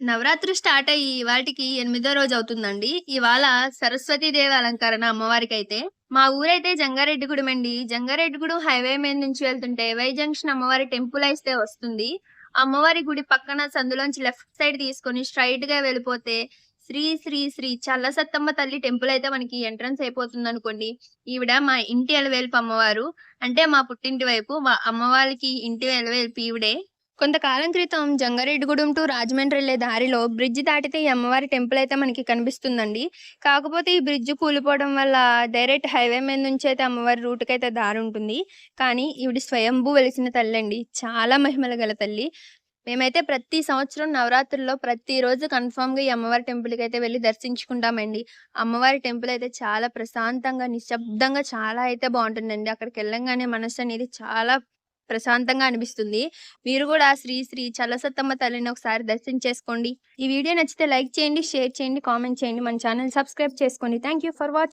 Navratri start అయ్యి వాటికి ఎనిమిదో రోజు అవుతుందండి. ఇవాళ సరస్వతీదేవి అలంకరణ అమ్మవారికి అయితే మా ఊరైతే జంగారెడ్డిగూడెం అండి. జంగారెడ్డిగూడెం హైవే మీద నుంచి వెళ్తుంటే వై జంక్షన్ అమ్మవారి టెంపుల్ అయితే వస్తుంది. అమ్మవారి గుడి పక్కన సందులోంచి లెఫ్ట్ సైడ్ తీసుకొని స్ట్రైట్గా వెళ్ళిపోతే శ్రీ శ్రీ శ్రీ చల్లసత్తమ్మ తల్లి టెంపుల్ అయితే మనకి ఎంట్రన్స్ అయిపోతుంది అనుకోండి ఈవిడ మా ఇంటి ఎలవేల్పు అమ్మవారు. అంటే మా పుట్టింటి వైపు మా అమ్మవారికి ఇంటి ఎలవేల్పు ఈవిడే. కొంతకాలం క్రితం జంగారెడ్డిగూడెం టు రాజమండ్రి వెళ్ళే దారిలో బ్రిడ్జ్ దాటితే ఈ అమ్మవారి టెంపుల్ అయితే మనకి కనిపిస్తుందండి. కాకపోతే ఈ బ్రిడ్జ్ కూలిపోవడం వల్ల డైరెక్ట్ హైవే మీద నుంచి అయితే అమ్మవారి రూట్కి అయితే దారి ఉంటుంది. కానీ ఈవిడ స్వయంభూ వెలిసిన తల్లి అండి చాలా మహిమల గల తల్లి. మేమైతే ప్రతి సంవత్సరం నవరాత్రుల్లో ప్రతిరోజు కన్ఫామ్గా ఈ అమ్మవారి టెంపుల్కి అయితే వెళ్ళి దర్శించుకుంటామండి. అమ్మవారి టెంపుల్ అయితే చాలా ప్రశాంతంగా నిశ్శబ్దంగా చాలా అయితే బాగుంటుందండి. అక్కడికి వెళ్ళంగానే మనసు అనేది చాలా ప్రశాంతంగా అనిపిస్తుంది. మీరు కూడా శ్రీ శ్రీ చల్లసత్తమ్మ తల్లిని ఒకసారి దర్శనం చేసుకోండి. ఈ వీడియో నచ్చితే లైక్ చేయండి షేర్ చేయండి కామెంట్ చేయండి. మన ఛానల్ సబ్స్క్రైబ్ చేసుకోండి థ్యాంక్ యూ ఫర్ వాచింగ్